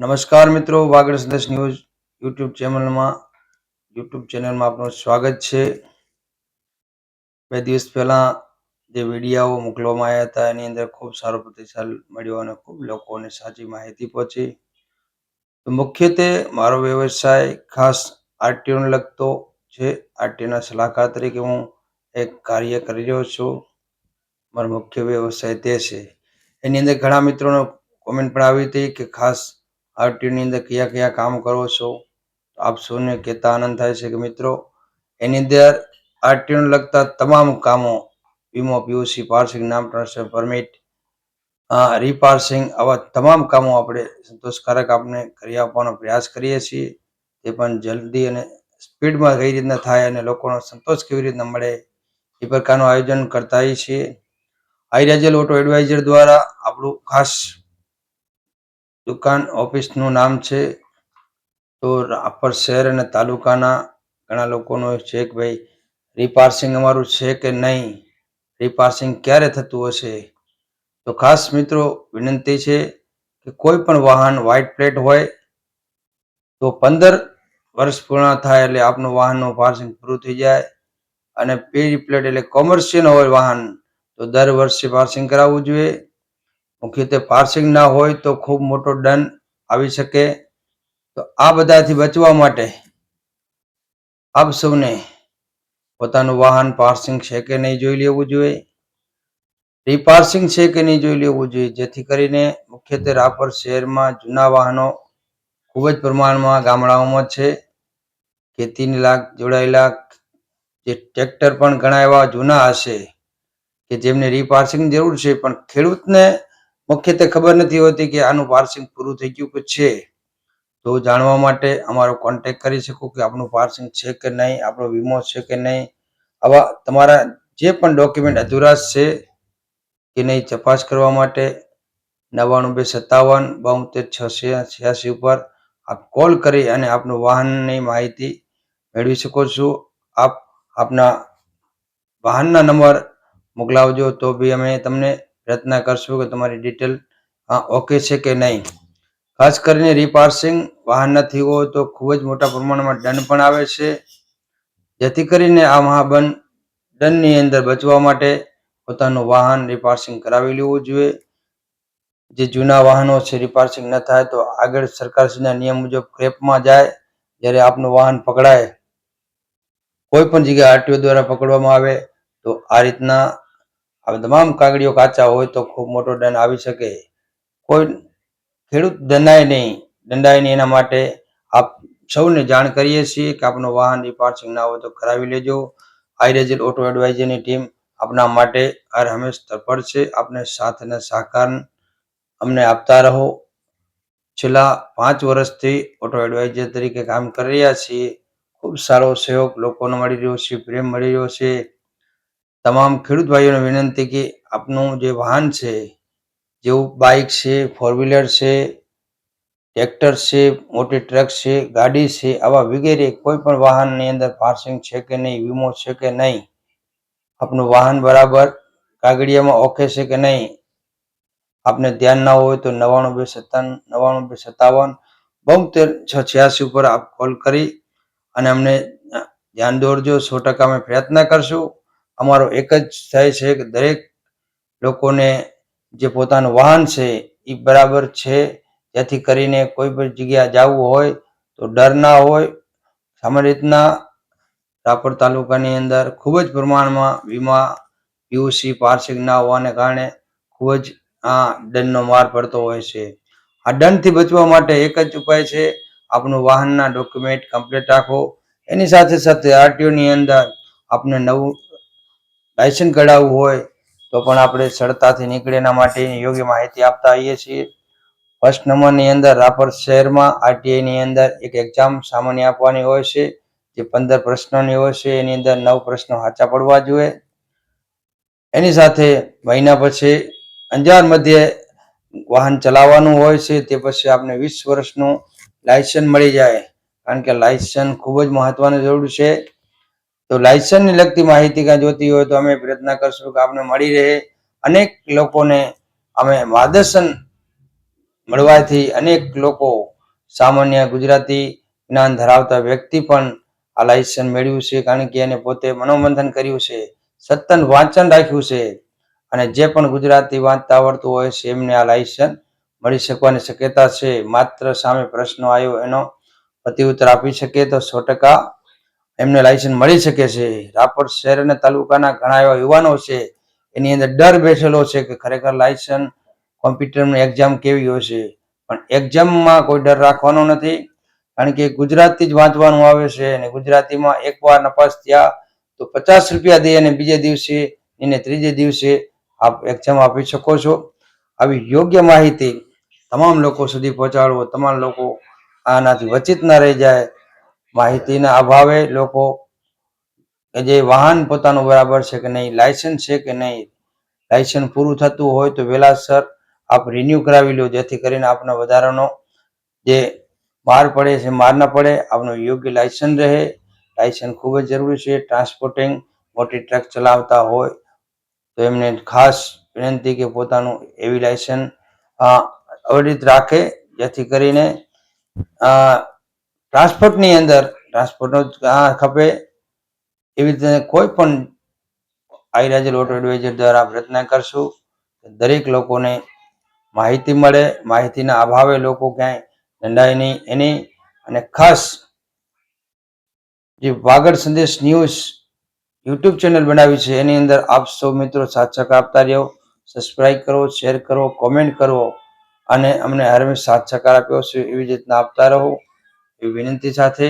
નમસ્કાર મિત્રો, વાગડ સંદેશ ન્યૂઝ યુટ્યુબ ચેનલમાં. યુટ્યુબ ચેનલમાં આપનું સ્વાગત છે. બે દિવસ પહેલાં જે વિડીયાઓ મોકલવામાં આવ્યા હતા, એની અંદર ખૂબ સારો પ્રતિસાદ મળ્યો અને ખૂબ લોકોને સાચી માહિતી પહોંચી. તો મુખ્યત્વે મારો વ્યવસાય ખાસ આરટીઓને લગતો છે. આરટીઓના સલાહકાર તરીકે હું એક કાર્ય કરી રહ્યો છું. મારો મુખ્ય વ્યવસાય તે છે. એની અંદર ઘણા મિત્રોનો કોમેન્ટ પણ આવી હતી કે ખાસ આરટીઓની અંદર કયા કયા કામ કરો છો? આપ સૌને કહેતા આનંદ થાય છે કે મિત્રો, એની અંદર આરટીઓને લગતા તમામ કામો, વીમો પીયુસી પાર્સિંગ, નામ ટ્રાન્સફર પરમિટ રીપાર્સિંગ, આવા તમામ કામો આપણે સંતોષકારક આપણે કરી આપવાનો પ્રયાસ કરીએ છીએ. તે પણ જલ્દી અને સ્પીડમાં કઈ રીતના થાય અને લોકોનો સંતોષ કેવી રીતના મળે, એ પ્રકારનું આયોજન કરતા છીએ. આઈરાજલ ઓટો એડવાઇઝર દ્વારા આપણું ખાસ દુકાન ઓફિસનું નામ છે. તો રાપર શહેર અને તાલુકાના ઘણા લોકોનો છે કે ભાઈ રિપાર્સિંગ અમારું છે કે નહીં? રિપાર્સિંગ ક્યારે થતું હશે? તો ખાસ મિત્રો, વિનંતી છે કે કોઈ પણ વાહન વ્હાઇટ પ્લેટ હોય, તો પંદર વર્ષ પૂર્ણ થાય એટલે આપનું વાહનનું પાર્સિંગ પૂરું થઈ જાય. અને પી પ્લેટ એટલે કોમર્શિયલ હોય વાહન, તો દર વર્ષે પાર્સિંગ કરાવવું જોઈએ. મુખ્યત્વે પાર્સિંગ ના હોય તો ખૂબ મોટો દંડ આવી શકે. તો આ બધાથી બચવા માટે આપ સૌને પોતાનું વાહન પાર્સિંગ છે કે નહીં જોઈ લેવું જોઈએ? રિપાર્સિંગ છે કે નહીં જોઈ લેવું જોઈએ? જેથી કરીને મુખ્યત્વે રાપર શહેરમાં જૂના વાહનો ખૂબ જ પ્રમાણમાં ગામડાઓમાં છે. ખેતીની લાગ જોડાયેલા જે ટ્રેક્ટર પણ ઘણા એવા જૂના હશે કે જેમને રિપાર્સિંગ જરૂર છે. પણ ખેડૂતને મુખ્યત્વે ખબર નથી હોતી કે આનું પાર્સિંગ પૂરું થઈ ગયું કે છે. તો જાણવા માટે અમારો કોન્ટેક કરી શકો કે આપણું પાર્સિંગ છે કે નહીં, આપણો વીમો છે કે નહીં. આવા તમારા જે પણ ડોક્યુમેન્ટ અધુરા છે કે નહીં તપાસ કરવા માટે નવ્વાણું બે સત્તાવન બોતેર છસો છ્યાસી ઉપર આપ કોલ કરી અને આપનું વાહનની માહિતી મેળવી શકો છો. આપ આપના વાહનના નંબર મોકલાવજો તો બી અમે તમને પ્રયત્ન કરશું કે તમારી ડિટેલ ઓકે છે કે નહીં? ખાસ કરીને રીપાર્સિંગ વાહન નથી હોય તો ખૂબ જ મોટા પ્રમાણમાં દંડ પણ આવે છે. જેથી કરીને આ મહાબંધ દંડની અંદર બચવા માટે પોતાનું વાહન રિપાર્સિંગ કરાવી લેવું જોઈએ. જે જૂના વાહનો છે રિપાર્સિંગ ન થાય તો આગળ સરકારશ્રીના નિયમ મુજબ ક્રેપમાં જાય, જ્યારે આપનું વાહન પકડાય. કોઈ પણ જગ્યાએ આરટીઓ દ્વારા પકડવામાં આવે તો આ રીતના આ તમામ કાગળીઓ કાચા હોય તો ખૂબ મોટો દંડ આવી શકે. કોઈ ખેડૂત દંડાય નહીં. દંડાય નહીં એના માટે આપ સૌને જાણ કરીએ છીએ કે આપનું વાહન રિપાર્સિંગ ના હોય તો કરાવી લેજો. આઈરેજલ ઓટો એડવાઇઝરની ટીમ આપના માટે હર હંમેશ તત્પર છે. આપને સાથ અને સહકાર અમને આપતા રહો. છેલ્લા પાંચ વર્ષથી ઓટો એડવાઇઝર તરીકે કામ કરી રહ્યા છીએ. ખૂબ સારો સહયોગ લોકોનો મળી રહ્યો છે, પ્રેમ મળી રહ્યો છે. તમામ ખેડૂત ભાઈઓને વિનંતી કે આપનું જે વાહન છે, જેવું બાઇક છે ફોર વ્હીલર છે ટ્રેક્ટર છે, મોટી ટ્રક છે, ગાડી છે, આવા વગેરે કોઈ પણ વાહનની અંદર પાર્સિંગ છે કે નહીં, વીમો છે કે નહીં, આપનું વાહન બરાબર કાગડિયામાં ઓકે છે કે નહીં, આપને ધ્યાન ના હોય તો નવાણું બે સત્તાવન નવાણું બે સત્તાવન બોતેર છ છ્યાસી ઉપર આપ કોલ કરી અને અમને ધ્યાન દોરજો, સો ટકા અમે પ્રયત્ન કરશું. અમારો એક જ થાય છે કે દરેક લોકોને જે પોતાનું વાહન છે, એ બરાબર છે. જેથી કરીને કોઈ પણ જગ્યા જવું હોય તો ડર ના હોય. સામાન્ય રીતના રાપર તાલુકાની અંદર ખૂબ જ પ્રમાણમાં વીમા પીયુસી પાર્સિંગ ના હોવાને કારણે ખૂબ જ આ દંડનો માર પડતો હોય છે. આ દંડથી બચવા માટે એક જ ઉપાય છે, આપનું વાહનના ડોક્યુમેન્ટ કમ્પ્લીટ રાખો. એની સાથે સાથે આરટીઓની અંદર આપને નવું લાયસન્સ કઢાવવું હોય તો પણ આપણે સરળતાથી નીકળે એના માટેની યોગ્ય માહિતી આપતા આવીએ છીએ. ફર્સ્ટ નંબરની અંદર રાપર શહેરમાં આરટીઆઈની અંદર એક એક્ઝામ સામાન્ય આપવાની હોય છે. જે પંદર પ્રશ્નોની હોય છે, એની અંદર નવ પ્રશ્નો સાચા પડવા જોઈએ. એની સાથે મહિના પછી અંજાર મધ્યે વાહન ચલાવવાનું હોય છે, તે પછી આપણે વીસ વર્ષનું લાયસન્સ મળી જાય. કારણ કે લાયસન્સ ખૂબ જ મહત્વની જરૂર છે. તો લાયસન્સની લગતી માહિતી કાંઈ જોતી હોય તો અમે પ્રયત્ન કરશું કે આપને મળી રહે. અનેક લોકોને અમે માર્ગદર્શન મળવાથી અનેક લોકો સામાન્ય ગુજરાતી જ્ઞાન ધરાવતા વ્યક્તિ પણ આ લાયસન્સ મેળવ્યું છે, કારણ કે એને પોતે મનોમંથન કર્યું છે, સતત વાંચન રાખ્યું છે અને જે પણ ગુજરાતી વાંચતા આવડતું હોય છે, એમને આ લાયસન્સ મળી શકવાની શક્યતા છે. માત્ર સામે પ્રશ્ન આવ્યો એનો પ્રત્યુત્તર આપી શકે તો સો ટકા એમને લાયસન્સ મળી શકે છે. રાપર શહેર અને તાલુકાના ઘણા એવા યુવાનો છે, એની અંદર ડર બેઠેલો છે કે ખરેખર લાયસન્સ કોમ્પ્યુટરની એક્ઝામ કેવી હશે? પણ એક્ઝામમાં કોઈ ડર રાખવાનો નથી, કારણ કે ગુજરાતી જ વાંચવાનું આવે છે અને ગુજરાતીમાં એકવાર નપાસ થયા તો પચાસ રૂપિયા દે અને બીજે દિવસે એને ત્રીજે દિવસે આપ એક્ઝામ આપી શકો છો. આવી યોગ્ય માહિતી તમામ લોકો સુધી પહોંચાડવો, તમામ લોકો આનાથી વંચિત ન રહી જાય. માહિતીના અભાવે લોકો કે જે વાહન પોતાનું બરાબર છે કે નહીં લાયસન્સ છે કે નહીં લાયસન્સ પૂરું થતું હોય તો વહેલાસર આપ રિન્યુ કરાવી લો, જેથી કરીને આપનો વધારાનો જે માર પડે છે, માર ન પડે, આપનું યોગ્ય લાયસન્સ રહે. લાયસન્સ ખૂબ જ જરૂરી છે. ટ્રાન્સપોર્ટિંગ મોટી ટ્રક ચલાવતા હોય તો એમને ખાસ વિનંતી કે પોતાનું એવી લાયસન્સ અવડિત રાખે, જેથી કરીને ટ્રાન્સપોર્ટની અંદર ટ્રાન્સપોર્ટનો ખપે એવી રીતે કોઈ પણ આઈરાજલ ઓટો એડવાઇઝર દ્વારા પ્રયત્ન કરશું દરેક લોકોને માહિતી મળે, માહિતીના અભાવે લોકો ક્યાંય દંડાય નહીં. એની અને ખાસ જે વાગડ સંદેશ ન્યૂઝ યુટ્યુબ ચેનલ બનાવી છે, એની અંદર આપ સૌ મિત્રો સાથ સહકાર આપતા રહ્યો. સબસ્ક્રાઈબ કરો, શેર કરો, કોમેન્ટ કરો અને અમને હરમેશ સાથ સહકાર આપ્યો. છે એવી રીતના આપતા રહો. વિનંતી સાથે